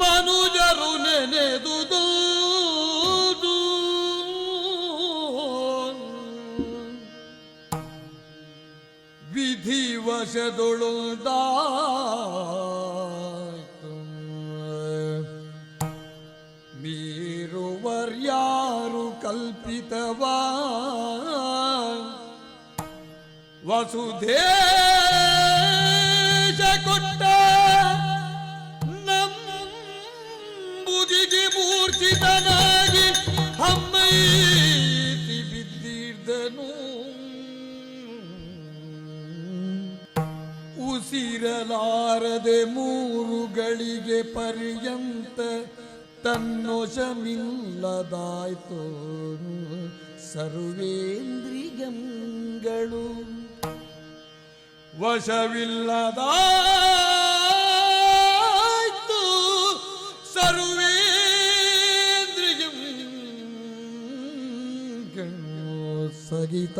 ಮನುಜರು ನೆನೆದುದು ವಿಧಿವಶದೊಳುದ ಮೀರುವರ್ಯಾರು ಕಲ್ಪಿತವಾ. ವಸುಧೇಶ ಕೊಟ್ಟ ಉಸಿರಲಾರದೆ ಮೂರುಗಳಿಗೆ ಪರ್ಯಂತ ತನ್ನೊಶಮಿಲ್ಲದಾಯ್ತು ಸರ್ವೇಂದ್ರಿಯಂಗಳು ವಶವಿಲ್ಲದಾಯ್ತು ಸರ್ವೇಂದ್ರಿಯಂಗಳು ಸಗಿತ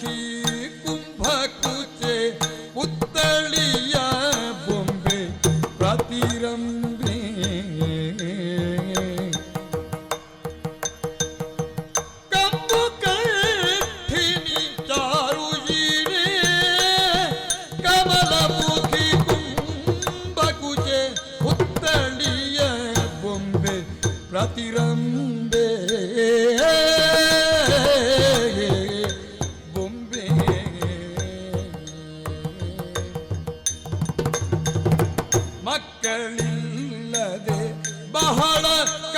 ಚಾರುಶೀಲೆ ಕಮಲಮುಖಿ ಕುಂಭಕುಚೆ ಪುತ್ತಳಿಯ ಬೊಂಬೆ ಪ್ರತಿರಂಬೆ ಕಂಬು ಕಟ್ಟಿನಿ ಚಾರುಶೀಲೆ ಕಮಲಮುಖಿ ಕುಂಭಕುಚೆ ಪುತ್ತಳಿಯ ಬೊಂಬೆ ಪ್ರತಿರಂಬೆ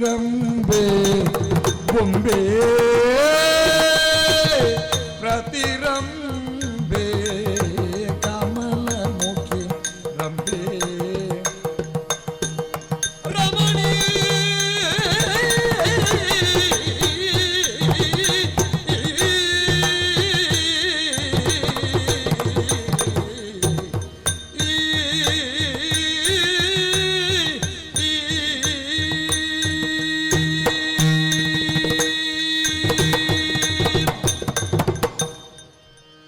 ರಂಬೆ ಬೊಂಬೆ ಪ್ರತಿರಂಬೆ